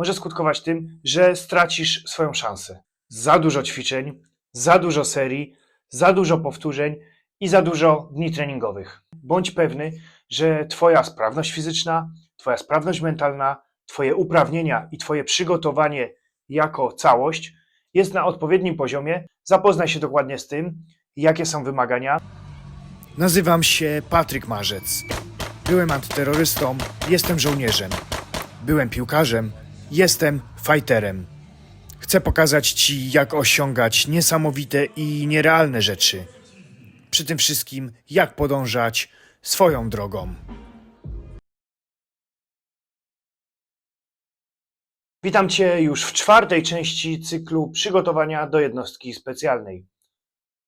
może skutkować tym, że stracisz swoją szansę. Za dużo ćwiczeń, za dużo serii, za dużo powtórzeń i za dużo dni treningowych. Bądź pewny, że Twoja sprawność fizyczna, Twoja sprawność mentalna, Twoje uprawnienia i Twoje przygotowanie jako całość jest na odpowiednim poziomie. Zapoznaj się dokładnie z tym, jakie są wymagania. Nazywam się Patryk Marzec. Byłem antyterrorystą, jestem żołnierzem. Byłem piłkarzem, jestem fighterem. Chcę pokazać Ci, jak osiągać niesamowite i nierealne rzeczy. Przy tym wszystkim, jak podążać swoją drogą. Witam Cię już w czwartej części cyklu przygotowania do jednostki specjalnej.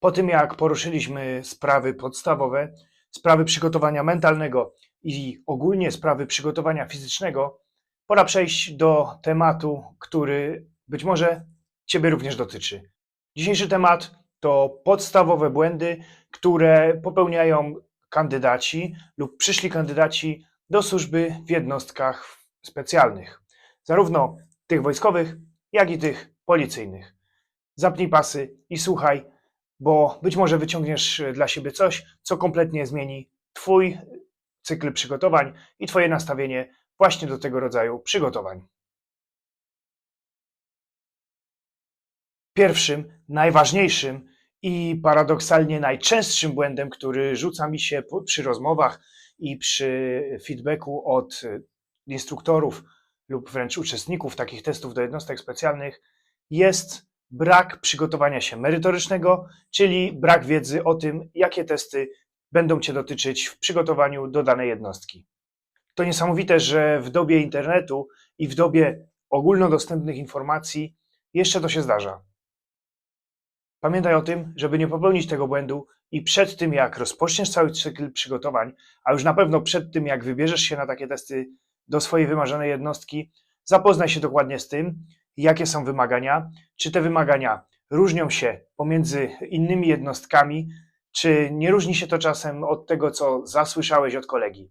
Po tym, jak poruszyliśmy sprawy podstawowe, sprawy przygotowania mentalnego i ogólnie sprawy przygotowania fizycznego, pora przejść do tematu, który być może Ciebie również dotyczy. Dzisiejszy temat to podstawowe błędy, które popełniają kandydaci lub przyszli kandydaci do służby w jednostkach specjalnych, zarówno tych wojskowych, jak i tych policyjnych. Zapnij pasy i słuchaj, bo być może wyciągniesz dla siebie coś, co kompletnie zmieni Twój cykl przygotowań i Twoje nastawienie właśnie do tego rodzaju przygotowań. Pierwszym, najważniejszym i paradoksalnie najczęstszym błędem, który rzuca mi się przy rozmowach i przy feedbacku od instruktorów lub wręcz uczestników takich testów do jednostek specjalnych, jest brak przygotowania się merytorycznego, czyli brak wiedzy o tym, jakie testy będą Cię dotyczyć w przygotowaniu do danej jednostki. To niesamowite, że w dobie internetu i w dobie ogólnodostępnych informacji jeszcze to się zdarza. Pamiętaj o tym, żeby nie popełnić tego błędu i przed tym, jak rozpoczniesz cały cykl przygotowań, a już na pewno przed tym, jak wybierzesz się na takie testy do swojej wymarzonej jednostki, zapoznaj się dokładnie z tym, jakie są wymagania, czy te wymagania różnią się pomiędzy innymi jednostkami, czy nie różni się to czasem od tego, co zasłyszałeś od kolegi.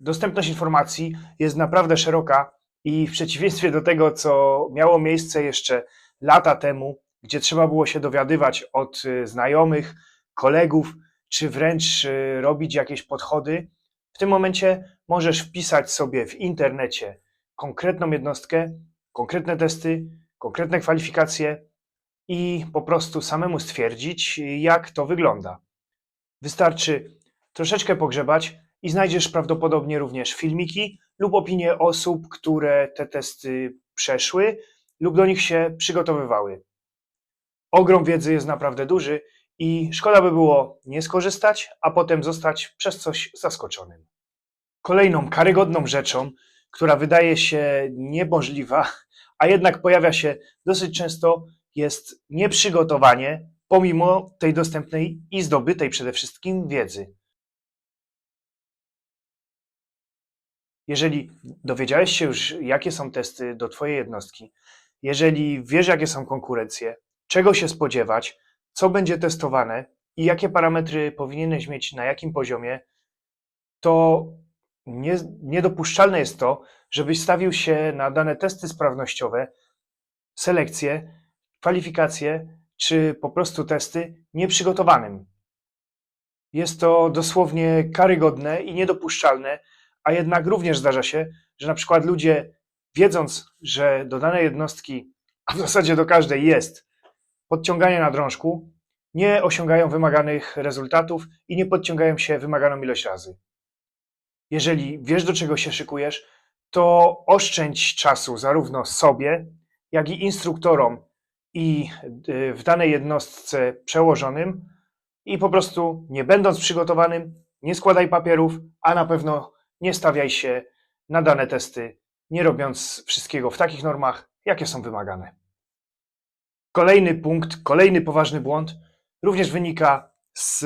Dostępność informacji jest naprawdę szeroka i w przeciwieństwie do tego, co miało miejsce jeszcze lata temu, gdzie trzeba było się dowiadywać od y, znajomych, kolegów, czy wręcz y, robić jakieś podchody, w tym momencie możesz wpisać sobie w internecie konkretną jednostkę, konkretne testy, konkretne kwalifikacje i po prostu samemu stwierdzić, jak to wygląda. Wystarczy troszeczkę pogrzebać i znajdziesz prawdopodobnie również filmiki lub opinie osób, które te testy przeszły lub do nich się przygotowywały. Ogrom wiedzy jest naprawdę duży i szkoda by było nie skorzystać, a potem zostać przez coś zaskoczonym. Kolejną karygodną rzeczą, która wydaje się niemożliwa, a jednak pojawia się dosyć często, jest nieprzygotowanie pomimo tej dostępnej i zdobytej przede wszystkim wiedzy. Jeżeli dowiedziałeś się już, jakie są testy do Twojej jednostki, jeżeli wiesz, jakie są konkurencje, czego się spodziewać, co będzie testowane i jakie parametry powinieneś mieć na jakim poziomie, to nie, niedopuszczalne jest to, żebyś stawił się na dane testy sprawnościowe, selekcje, kwalifikacje czy po prostu testy nieprzygotowanym. Jest to dosłownie karygodne i niedopuszczalne, a jednak również zdarza się, że na przykład ludzie, wiedząc, że do danej jednostki, a w zasadzie do każdej jest podciąganie na drążku, nie osiągają wymaganych rezultatów i nie podciągają się wymaganą ilość razy. Jeżeli wiesz, do czego się szykujesz, to oszczędź czasu zarówno sobie, jak i instruktorom i y, w danej jednostce przełożonym i po prostu nie będąc przygotowanym, nie składaj papierów, a na pewno nie stawiaj się na dane testy, nie robiąc wszystkiego w takich normach, jakie są wymagane. Kolejny punkt, kolejny poważny błąd również wynika z,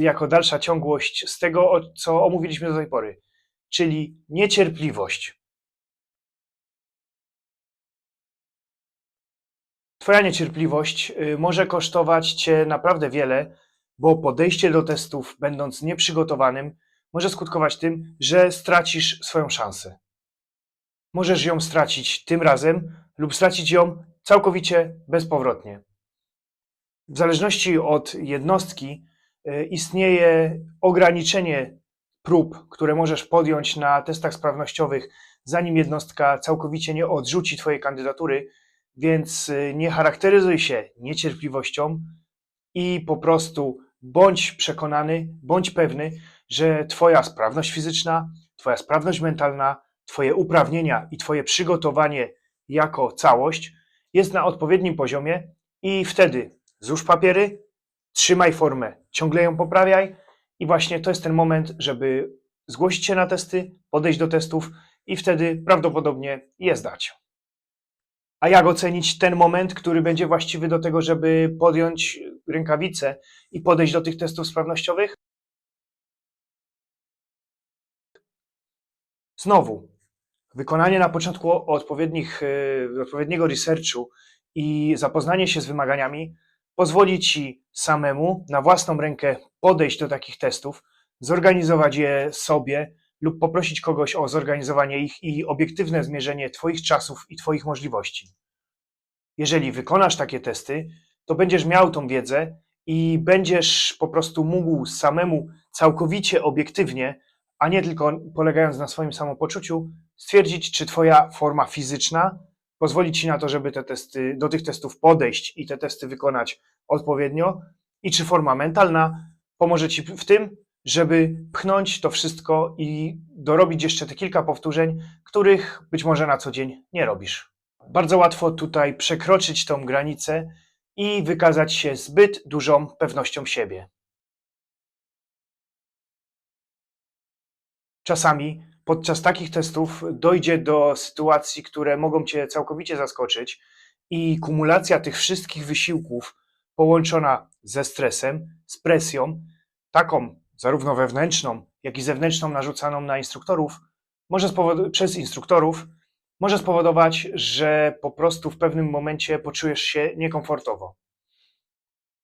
jako dalsza ciągłość z tego, co omówiliśmy do tej pory, czyli niecierpliwość. Twoja niecierpliwość y, może kosztować Cię naprawdę wiele, bo podejście do testów, będąc nieprzygotowanym, może skutkować tym, że stracisz swoją szansę. możesz ją stracić tym razem lub stracić ją całkowicie bezpowrotnie. W zależności od jednostki e, istnieje ograniczenie prób, które możesz podjąć na testach sprawnościowych, zanim jednostka całkowicie nie odrzuci Twojej kandydatury, więc y, nie charakteryzuj się niecierpliwością i po prostu bądź przekonany, bądź pewny, że Twoja sprawność fizyczna, Twoja sprawność mentalna, Twoje uprawnienia i Twoje przygotowanie jako całość jest na odpowiednim poziomie i wtedy złóż papiery, trzymaj formę, ciągle ją poprawiaj i właśnie to jest ten moment, żeby zgłosić się na testy, podejść do testów i wtedy prawdopodobnie je zdać. A jak ocenić ten moment, który będzie właściwy do tego, żeby podjąć rękawice i podejść do tych testów sprawnościowych? Znowu, wykonanie na początku odpowiednich, e, odpowiedniego researchu i zapoznanie się z wymaganiami pozwoli Ci samemu na własną rękę podejść do takich testów, zorganizować je sobie lub poprosić kogoś o zorganizowanie ich i obiektywne zmierzenie Twoich czasów i Twoich możliwości. Jeżeli wykonasz takie testy, to będziesz miał tą wiedzę i będziesz po prostu mógł samemu całkowicie obiektywnie, a nie tylko polegając na swoim samopoczuciu, stwierdzić, czy Twoja forma fizyczna pozwoli Ci na to, żeby te testy, do tych testów podejść i te testy wykonać odpowiednio, i czy forma mentalna pomoże Ci w tym, żeby pchnąć to wszystko i dorobić jeszcze te kilka powtórzeń, których być może na co dzień nie robisz. Bardzo łatwo tutaj przekroczyć tą granicę i wykazać się zbyt dużą pewnością siebie. Czasami podczas takich testów dojdzie do sytuacji, które mogą Cię całkowicie zaskoczyć, i kumulacja tych wszystkich wysiłków połączona ze stresem, z presją, taką zarówno wewnętrzną, jak i zewnętrzną narzucaną na instruktorów, może przez instruktorów, może spowodować, że po prostu w pewnym momencie poczujesz się niekomfortowo.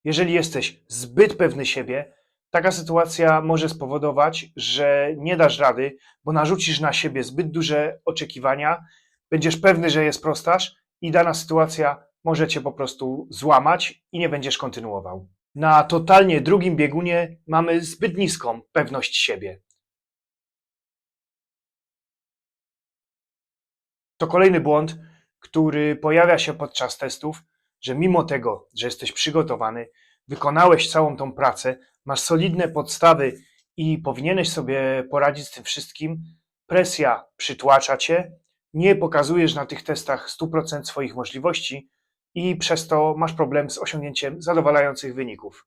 Jeżeli jesteś zbyt pewny siebie, taka sytuacja może spowodować, że nie dasz rady, bo narzucisz na siebie zbyt duże oczekiwania, będziesz pewny, że je sprostasz i dana sytuacja może cię po prostu złamać i nie będziesz kontynuował. Na totalnie drugim biegunie mamy zbyt niską pewność siebie. To kolejny błąd, który pojawia się podczas testów, że mimo tego, że jesteś przygotowany, wykonałeś całą tą pracę, masz solidne podstawy i powinieneś sobie poradzić z tym wszystkim, presja przytłacza cię, nie pokazujesz na tych testach 100% swoich możliwości i przez to masz problem z osiągnięciem zadowalających wyników.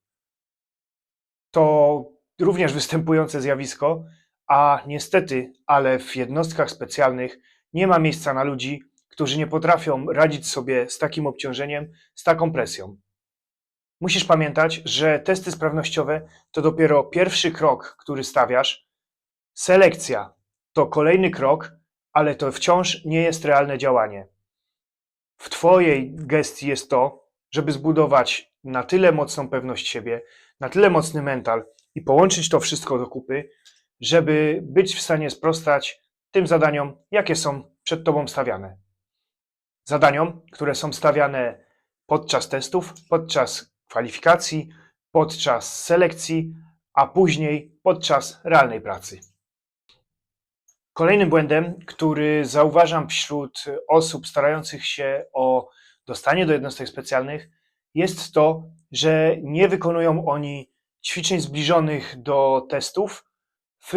To również występujące zjawisko, a niestety, ale w jednostkach specjalnych nie ma miejsca na ludzi, którzy nie potrafią radzić sobie z takim obciążeniem, z taką presją. Musisz pamiętać, że testy sprawnościowe to dopiero pierwszy krok, który stawiasz. Selekcja to kolejny krok, ale to wciąż nie jest realne działanie. W Twojej gestii jest to, żeby zbudować na tyle mocną pewność siebie, na tyle mocny mental i połączyć to wszystko do kupy, żeby być w stanie sprostać tym zadaniom, jakie są przed Tobą stawiane. Zadaniom, które są stawiane podczas testów, podczas kwalifikacji, podczas selekcji, a później podczas realnej pracy. Kolejnym błędem, który zauważam wśród osób starających się o dostanie do jednostek specjalnych, jest to, że nie wykonują oni ćwiczeń zbliżonych do testów w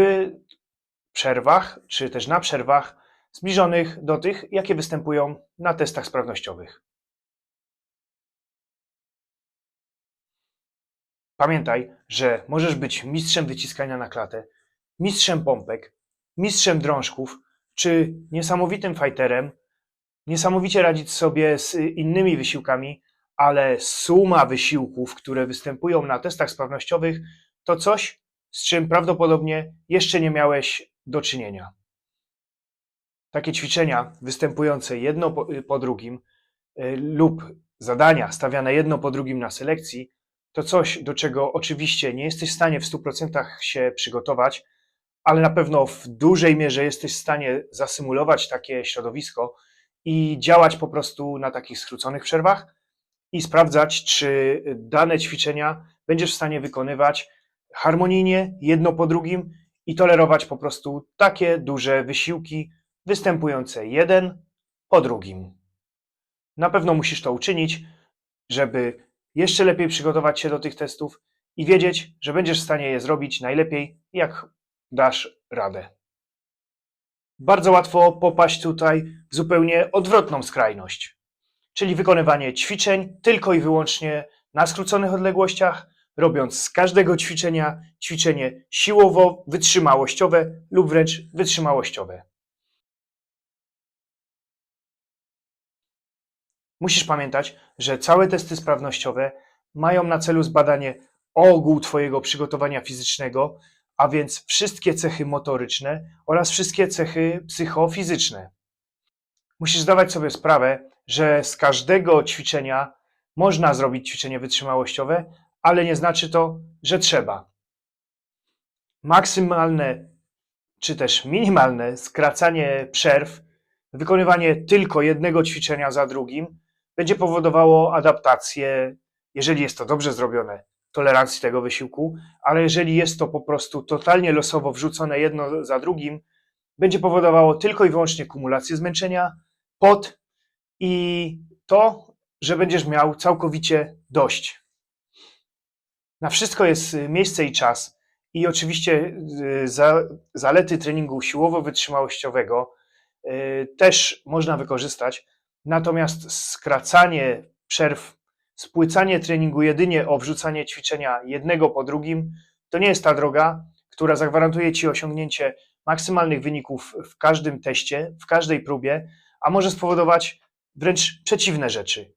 przerwach, czy też na przerwach zbliżonych do tych, jakie występują na testach sprawnościowych. Pamiętaj, że możesz być mistrzem wyciskania na klatę, mistrzem pompek, mistrzem drążków, czy niesamowitym fighterem, niesamowicie radzić sobie z innymi wysiłkami, ale suma wysiłków, które występują na testach sprawnościowych, to coś, z czym prawdopodobnie jeszcze nie miałeś do czynienia. Takie ćwiczenia występujące jedno po, po drugim y, lub zadania stawiane jedno po drugim na selekcji to coś, do czego oczywiście nie jesteś w stanie w 100% się przygotować, ale na pewno w dużej mierze jesteś w stanie zasymulować takie środowisko i działać po prostu na takich skróconych przerwach i sprawdzać, czy dane ćwiczenia będziesz w stanie wykonywać harmonijnie, jedno po drugim i tolerować po prostu takie duże wysiłki występujące jeden po drugim. Na pewno musisz to uczynić, żeby jeszcze lepiej przygotować się do tych testów i wiedzieć, że będziesz w stanie je zrobić najlepiej, jak dasz radę. Bardzo łatwo popaść tutaj w zupełnie odwrotną skrajność, czyli wykonywanie ćwiczeń tylko i wyłącznie na skróconych odległościach, robiąc z każdego ćwiczenia ćwiczenie siłowo-wytrzymałościowe lub wręcz wytrzymałościowe. Musisz pamiętać, że całe testy sprawnościowe mają na celu zbadanie ogół Twojego przygotowania fizycznego, a więc wszystkie cechy motoryczne oraz wszystkie cechy psychofizyczne. Musisz zdawać sobie sprawę, że z każdego ćwiczenia można zrobić ćwiczenie wytrzymałościowe, ale nie znaczy to, że trzeba. Maksymalne czy też minimalne skracanie przerw, wykonywanie tylko jednego ćwiczenia za drugim będzie powodowało adaptację, jeżeli jest to dobrze zrobione, tolerancji tego wysiłku, ale jeżeli jest to po prostu totalnie losowo wrzucone jedno za drugim, będzie powodowało tylko i wyłącznie kumulację zmęczenia, pot i to, że będziesz miał całkowicie dość. Na wszystko jest miejsce i czas i oczywiście y, za, zalety treningu siłowo-wytrzymałościowego y, też można wykorzystać, natomiast skracanie przerw spłycanie treningu jedynie o wrzucanie ćwiczenia jednego po drugim, to nie jest ta droga, która zagwarantuje Ci osiągnięcie maksymalnych wyników w każdym teście, w każdej próbie, a może spowodować wręcz przeciwne rzeczy.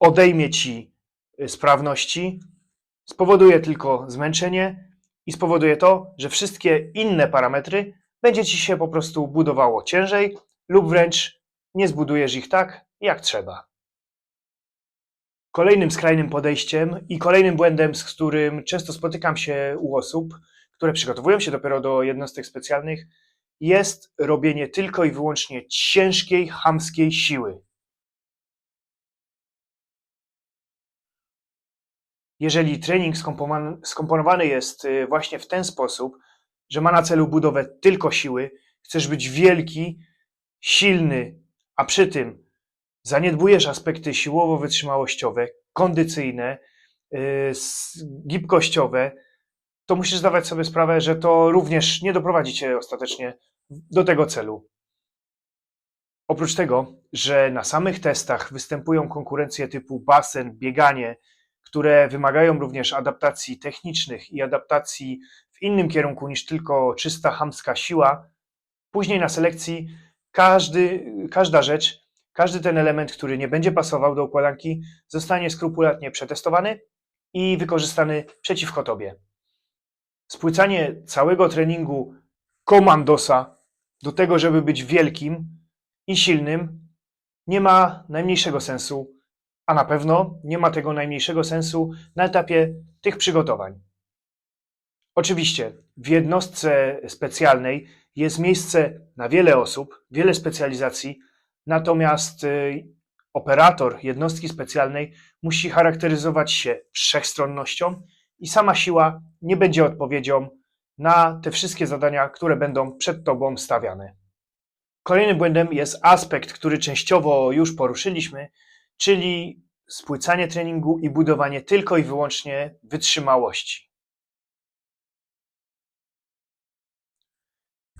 Odejmie Ci y, sprawności, spowoduje tylko zmęczenie i spowoduje to, że wszystkie inne parametry będzie Ci się po prostu budowało ciężej lub wręcz nie zbudujesz ich tak, jak trzeba. Kolejnym skrajnym podejściem i kolejnym błędem, z którym często spotykam się u osób, które przygotowują się dopiero do jednostek specjalnych, jest robienie tylko i wyłącznie ciężkiej, chamskiej siły. Jeżeli trening skomponowany jest y, właśnie w ten sposób, że ma na celu budowę tylko siły, chcesz być wielki, silny, a przy tym zaniedbujesz aspekty siłowo-wytrzymałościowe, kondycyjne, yy, gibkościowe, to musisz zdawać sobie sprawę, że to również nie doprowadzi cię ostatecznie do tego celu. Oprócz tego, że na samych testach występują konkurencje typu basen, bieganie, które wymagają również adaptacji technicznych i adaptacji w innym kierunku niż tylko czysta hamska siła, później na selekcji każdy, każda rzecz każdy ten element, który nie będzie pasował do układanki, zostanie skrupulatnie przetestowany i wykorzystany przeciwko tobie. Spłycanie całego treningu komandosa do tego, żeby być wielkim i silnym, nie ma najmniejszego sensu, a na pewno nie ma tego najmniejszego sensu na etapie tych przygotowań. Oczywiście w jednostce specjalnej jest miejsce na wiele osób, wiele specjalizacji, Natomiast y, operator jednostki specjalnej musi charakteryzować się wszechstronnością i sama siła nie będzie odpowiedzią na te wszystkie zadania, które będą przed Tobą stawiane. Kolejnym błędem jest aspekt, który częściowo już poruszyliśmy, czyli spłycanie treningu i budowanie tylko i wyłącznie wytrzymałości.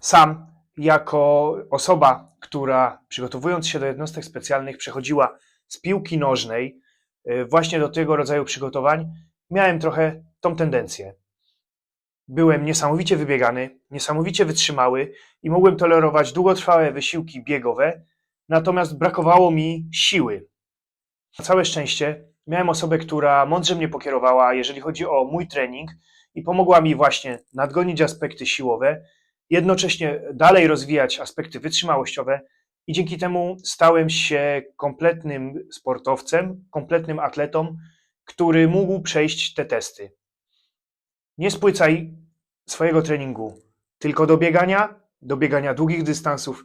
Sam jako osoba, która przygotowując się do jednostek specjalnych przechodziła z piłki nożnej y, właśnie do tego rodzaju przygotowań, miałem trochę tą tendencję. Byłem niesamowicie wybiegany, niesamowicie wytrzymały i mogłem tolerować długotrwałe wysiłki biegowe, natomiast brakowało mi siły. Na całe szczęście miałem osobę, która mądrze mnie pokierowała, jeżeli chodzi o mój trening i pomogła mi właśnie nadgonić aspekty siłowe jednocześnie dalej rozwijać aspekty wytrzymałościowe i dzięki temu stałem się kompletnym sportowcem, kompletnym atletą, który mógł przejść te testy. Nie spłycaj swojego treningu tylko do biegania, do biegania długich dystansów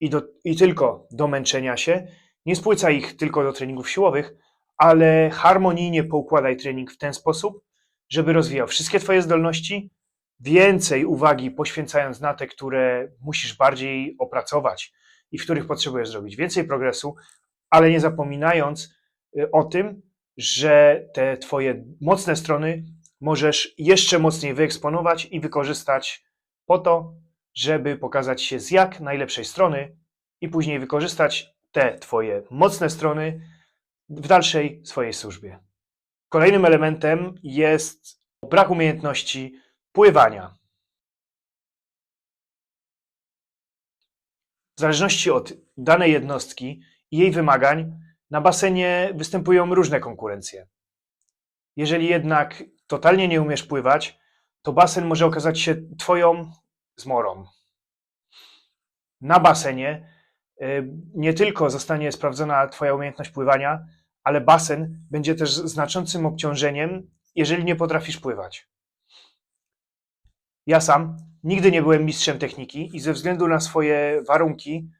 i, do, i tylko do męczenia się. Nie spłycaj ich tylko do treningów siłowych, ale harmonijnie poukładaj trening w ten sposób, żeby rozwijał wszystkie Twoje zdolności, więcej uwagi poświęcając na te, które musisz bardziej opracować i w których potrzebujesz zrobić więcej progresu, ale nie zapominając y, o tym, że te Twoje mocne strony możesz jeszcze mocniej wyeksponować i wykorzystać po to, żeby pokazać się z jak najlepszej strony i później wykorzystać te Twoje mocne strony w dalszej swojej służbie. Kolejnym elementem jest brak umiejętności pływania. W zależności od danej jednostki i jej wymagań, na basenie występują różne konkurencje. Jeżeli jednak totalnie nie umiesz pływać, to basen może okazać się Twoją zmorą. Na basenie y, nie tylko zostanie sprawdzona Twoja umiejętność pływania, ale basen będzie też znaczącym obciążeniem, jeżeli nie potrafisz pływać. Ja sam nigdy nie byłem mistrzem techniki i ze względu na swoje warunki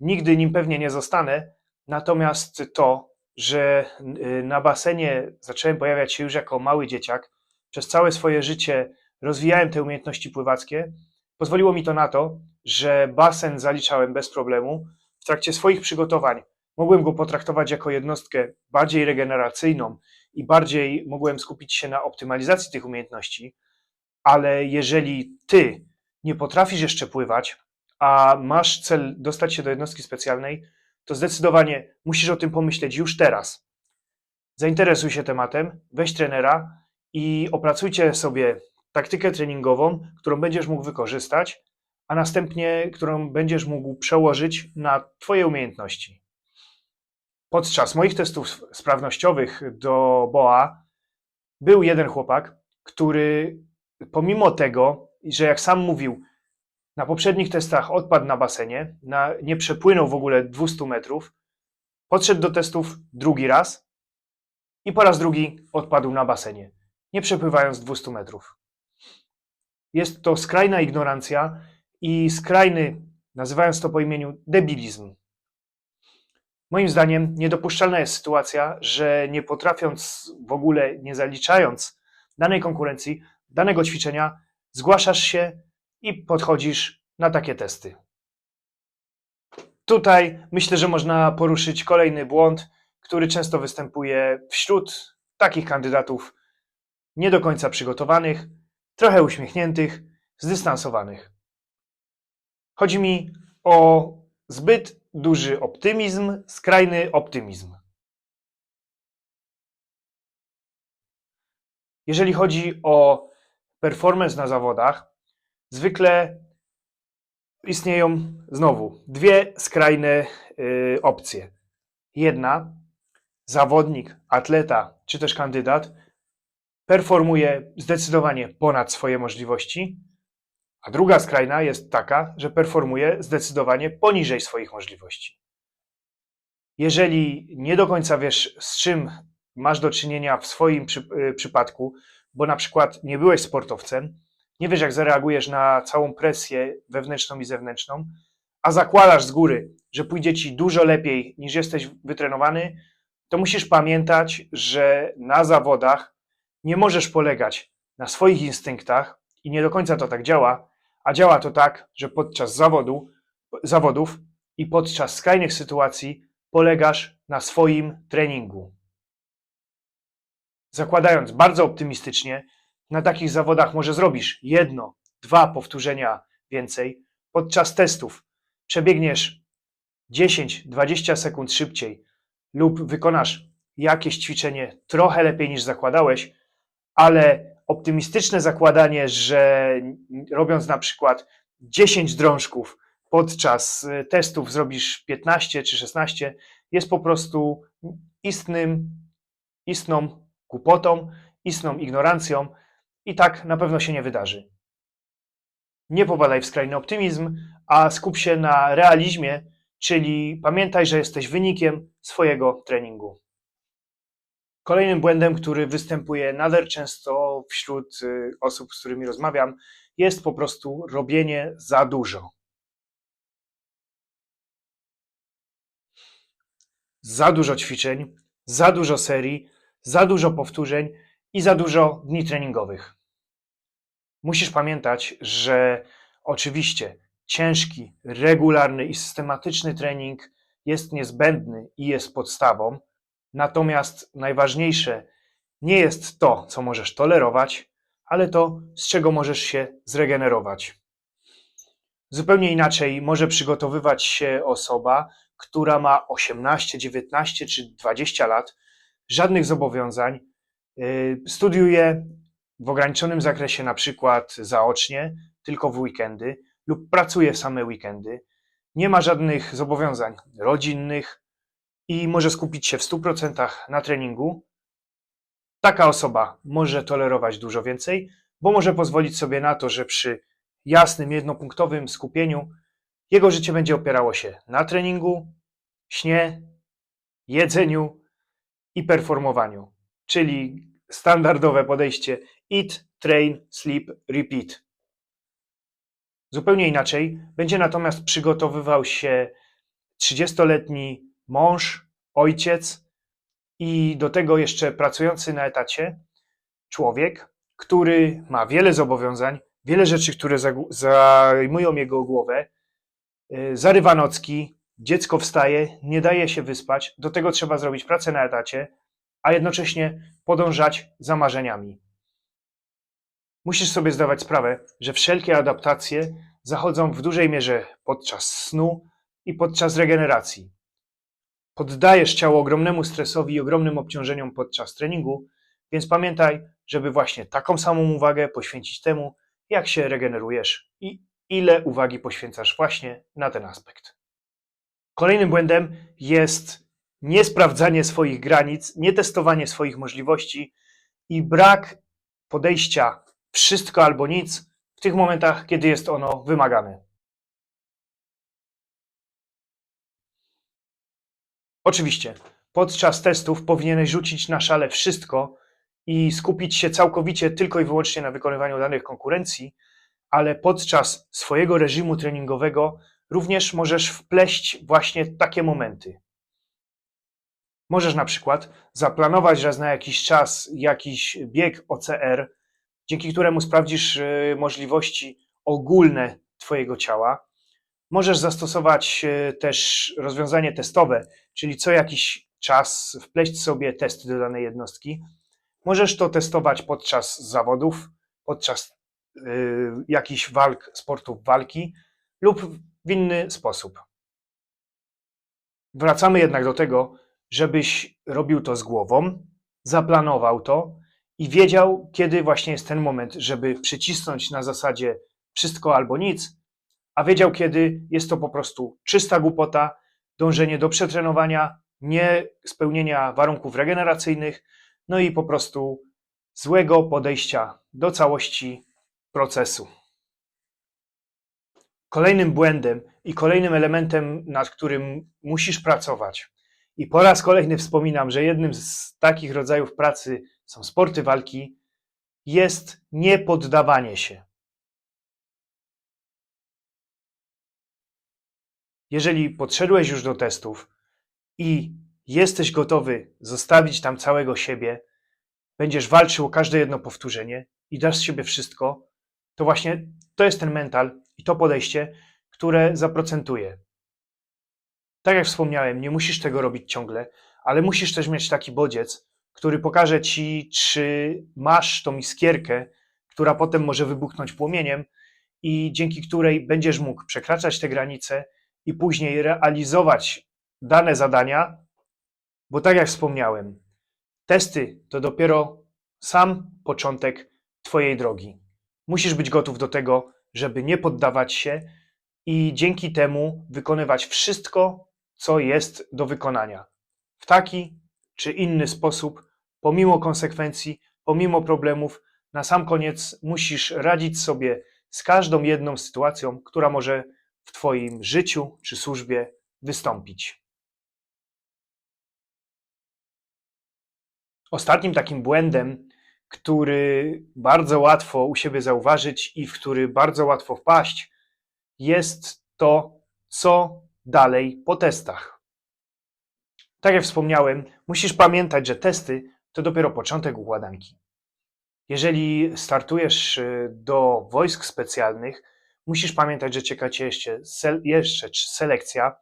nigdy nim pewnie nie zostanę. Natomiast to, że y, na basenie zacząłem pojawiać się już jako mały dzieciak, przez całe swoje życie rozwijałem te umiejętności pływackie, pozwoliło mi to na to, że basen zaliczałem bez problemu. W trakcie swoich przygotowań mogłem go potraktować jako jednostkę bardziej regeneracyjną i bardziej mogłem skupić się na optymalizacji tych umiejętności, ale jeżeli ty nie potrafisz jeszcze pływać, a masz cel dostać się do jednostki specjalnej, to zdecydowanie musisz o tym pomyśleć już teraz. Zainteresuj się tematem, weź trenera i opracujcie sobie taktykę treningową, którą będziesz mógł wykorzystać, a następnie którą będziesz mógł przełożyć na Twoje umiejętności. Podczas moich testów sprawnościowych do BOA był jeden chłopak, który pomimo tego, że jak sam mówił, na poprzednich testach odpadł na basenie, na, nie przepłynął w ogóle 200 metrów, podszedł do testów drugi raz i po raz drugi odpadł na basenie, nie przepływając 200 metrów. Jest to skrajna ignorancja i skrajny, nazywając to po imieniu, debilizm. Moim zdaniem niedopuszczalna jest sytuacja, że nie potrafiąc w ogóle, nie zaliczając danej konkurencji, danego ćwiczenia, zgłaszasz się i podchodzisz na takie testy. Tutaj myślę, że można poruszyć kolejny błąd, który często występuje wśród takich kandydatów nie do końca przygotowanych, trochę uśmiechniętych, zdystansowanych. Chodzi mi o zbyt duży optymizm, skrajny optymizm. Jeżeli chodzi o performance na zawodach, zwykle istnieją znowu dwie skrajne y, opcje. Jedna, zawodnik, atleta czy też kandydat performuje zdecydowanie ponad swoje możliwości, a druga skrajna jest taka, że performuje zdecydowanie poniżej swoich możliwości. Jeżeli nie do końca wiesz, z czym masz do czynienia w swoim przy, y, przypadku, bo na przykład nie byłeś sportowcem, nie wiesz, jak zareagujesz na całą presję wewnętrzną i zewnętrzną, a zakładasz z góry, że pójdzie ci dużo lepiej niż jesteś wytrenowany, to musisz pamiętać, że na zawodach nie możesz polegać na swoich instynktach i nie do końca to tak działa, a działa to tak, że podczas zawodu, zawodów i podczas skrajnych sytuacji polegasz na swoim treningu. Zakładając bardzo optymistycznie, na takich zawodach może zrobisz jedno, dwa powtórzenia więcej. Podczas testów przebiegniesz 10-20 sekund szybciej lub wykonasz jakieś ćwiczenie trochę lepiej niż zakładałeś, ale optymistyczne zakładanie, że robiąc na przykład 10 drążków podczas y, testów zrobisz 15 czy 16, jest po prostu istnym, istną głupotą, istną ignorancją i tak na pewno się nie wydarzy. Nie popadaj w skrajny optymizm, a skup się na realizmie, czyli pamiętaj, że jesteś wynikiem swojego treningu. Kolejnym błędem, który występuje nader często wśród y, osób, z którymi rozmawiam, jest po prostu robienie za dużo. Za dużo ćwiczeń, za dużo serii, za dużo powtórzeń i za dużo dni treningowych. Musisz pamiętać, że oczywiście ciężki, regularny i systematyczny trening jest niezbędny i jest podstawą, natomiast najważniejsze nie jest to, co możesz tolerować, ale to, z czego możesz się zregenerować. Zupełnie inaczej może przygotowywać się osoba, która ma 18, 19 czy 20 lat, żadnych zobowiązań, yy, studiuje w ograniczonym zakresie, na przykład zaocznie, tylko w weekendy, lub pracuje same weekendy, nie ma żadnych zobowiązań rodzinnych i może skupić się w 100% na treningu, taka osoba może tolerować dużo więcej, bo może pozwolić sobie na to, że przy jasnym, jednopunktowym skupieniu jego życie będzie opierało się na treningu, śnie, jedzeniu i performowaniu, czyli standardowe podejście eat, train, sleep, repeat. Zupełnie inaczej będzie natomiast przygotowywał się 30-letni mąż, ojciec i do tego jeszcze pracujący na etacie człowiek, który ma wiele zobowiązań, wiele rzeczy, które zajmują jego głowę, y, zarywa nocki, dziecko wstaje, nie daje się wyspać, do tego trzeba zrobić pracę na etacie, a jednocześnie podążać za marzeniami. Musisz sobie zdawać sprawę, że wszelkie adaptacje zachodzą w dużej mierze podczas snu i podczas regeneracji. Poddajesz ciało ogromnemu stresowi i ogromnym obciążeniom podczas treningu, więc pamiętaj, żeby właśnie taką samą uwagę poświęcić temu, jak się regenerujesz i ile uwagi poświęcasz właśnie na ten aspekt. Kolejnym błędem jest niesprawdzanie swoich granic, nietestowanie swoich możliwości i brak podejścia wszystko albo nic w tych momentach, kiedy jest ono wymagane. Oczywiście, podczas testów powinieneś rzucić na szale wszystko i skupić się całkowicie tylko i wyłącznie na wykonywaniu danych konkurencji, ale podczas swojego reżimu treningowego również możesz wpleść właśnie takie momenty. Możesz na przykład zaplanować raz na jakiś czas jakiś bieg OCR, dzięki któremu sprawdzisz y, możliwości ogólne Twojego ciała. Możesz zastosować y, też rozwiązanie testowe, czyli co jakiś czas wpleść sobie testy do danej jednostki. Możesz to testować podczas zawodów, podczas y, jakichś walk, sportów walki lub w inny sposób. Wracamy jednak do tego, żebyś robił to z głową, zaplanował to i wiedział, kiedy właśnie jest ten moment, żeby przycisnąć na zasadzie wszystko albo nic, a wiedział, kiedy jest to po prostu czysta głupota, dążenie do przetrenowania, nie spełnienia warunków regeneracyjnych, no i po prostu złego podejścia do całości procesu. Kolejnym błędem i kolejnym elementem, nad którym musisz pracować, i po raz kolejny wspominam, że jednym z takich rodzajów pracy są sporty walki, jest niepoddawanie się. Jeżeli podszedłeś już do testów i jesteś gotowy zostawić tam całego siebie, będziesz walczył o każde jedno powtórzenie i dasz z siebie wszystko, to właśnie to jest ten mental i to podejście, które zaprocentuje. Tak jak wspomniałem, nie musisz tego robić ciągle, ale musisz też mieć taki bodziec, który pokaże ci, czy masz tą iskierkę, która potem może wybuchnąć płomieniem i dzięki której będziesz mógł przekraczać te granice i później realizować dane zadania, bo tak jak wspomniałem, testy to dopiero sam początek Twojej drogi. Musisz być gotów do tego, żeby nie poddawać się i dzięki temu wykonywać wszystko, co jest do wykonania. W taki czy inny sposób, pomimo konsekwencji, pomimo problemów, na sam koniec musisz radzić sobie z każdą jedną sytuacją, która może w Twoim życiu czy służbie wystąpić. Ostatnim takim błędem, który bardzo łatwo u siebie zauważyć i w który bardzo łatwo wpaść, jest to, co dalej po testach. Tak jak wspomniałem, musisz pamiętać, że testy to dopiero początek układanki. Jeżeli startujesz y, do wojsk specjalnych, musisz pamiętać, że czeka cię jeszcze, sel- jeszcze selekcja.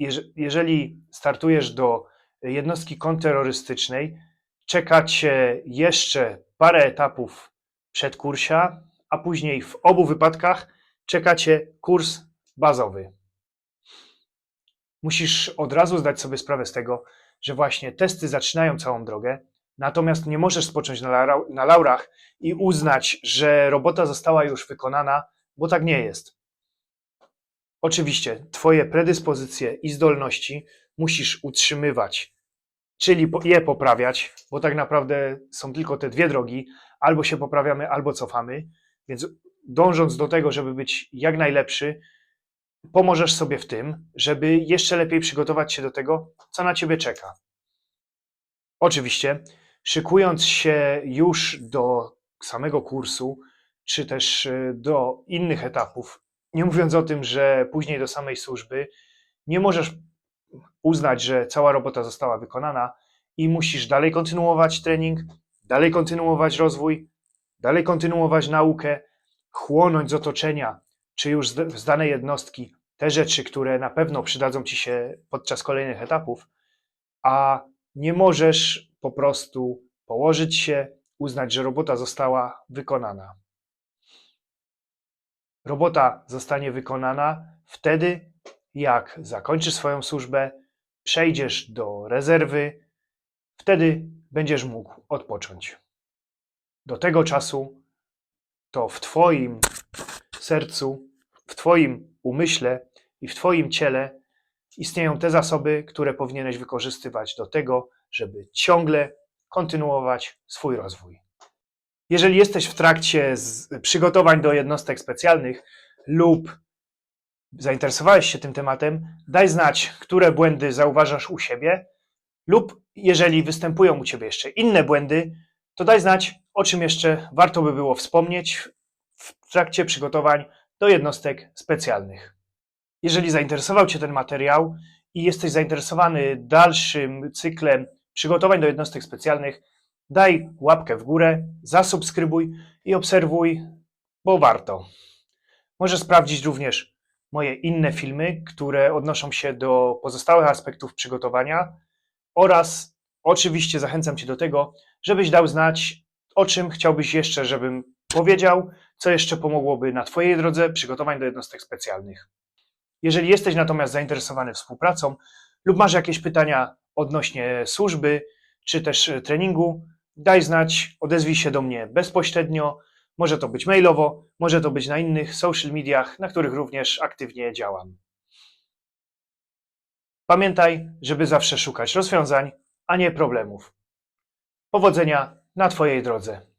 Jeż- Jeżeli startujesz do jednostki kontrterrorystycznej, czeka cię jeszcze parę etapów przedkursia, a później w obu wypadkach czeka cię kurs bazowy. Musisz od razu zdać sobie sprawę z tego, że właśnie testy zaczynają całą drogę, natomiast nie możesz spocząć na laurach i uznać, że robota została już wykonana, bo tak nie jest. Oczywiście, Twoje predyspozycje i zdolności musisz utrzymywać, czyli je poprawiać, bo tak naprawdę są tylko te dwie drogi: albo się poprawiamy, albo cofamy. Więc dążąc do tego, żeby być jak najlepszy, pomożesz sobie w tym, żeby jeszcze lepiej przygotować się do tego, co na ciebie czeka. Oczywiście, szykując się już do samego kursu, czy też y, do innych etapów, nie mówiąc o tym, że później do samej służby, nie możesz uznać, że cała robota została wykonana i musisz dalej kontynuować trening, dalej kontynuować rozwój, dalej kontynuować naukę, chłonąć z otoczenia, czy już z danej jednostki te rzeczy, które na pewno przydadzą ci się podczas kolejnych etapów, a nie możesz po prostu położyć się, uznać, że robota została wykonana. Robota zostanie wykonana wtedy, jak zakończysz swoją służbę, przejdziesz do rezerwy, wtedy będziesz mógł odpocząć. Do tego czasu to w Twoim sercu, w Twoim umyśle i w Twoim ciele istnieją te zasoby, które powinieneś wykorzystywać do tego, żeby ciągle kontynuować swój rozwój. Jeżeli jesteś w trakcie przygotowań do jednostek specjalnych lub zainteresowałeś się tym tematem, daj znać, które błędy zauważasz u siebie, lub jeżeli występują u ciebie jeszcze inne błędy, to daj znać, o czym jeszcze warto by było wspomnieć w trakcie przygotowań do jednostek specjalnych. Jeżeli zainteresował Cię ten materiał i jesteś zainteresowany dalszym cyklem przygotowań do jednostek specjalnych, daj łapkę w górę, zasubskrybuj i obserwuj, bo warto. Możesz sprawdzić również moje inne filmy, które odnoszą się do pozostałych aspektów przygotowania oraz oczywiście zachęcam Cię do tego, żebyś dał znać, o czym chciałbyś jeszcze, żebym powiedział, co jeszcze pomogłoby na Twojej drodze przygotowań do jednostek specjalnych. Jeżeli jesteś natomiast zainteresowany współpracą lub masz jakieś pytania odnośnie służby czy też treningu, daj znać, odezwij się do mnie bezpośrednio. Może to być mailowo, może to być na innych social mediach, na których również aktywnie działam. Pamiętaj, żeby zawsze szukać rozwiązań, a nie problemów. Powodzenia na Twojej drodze.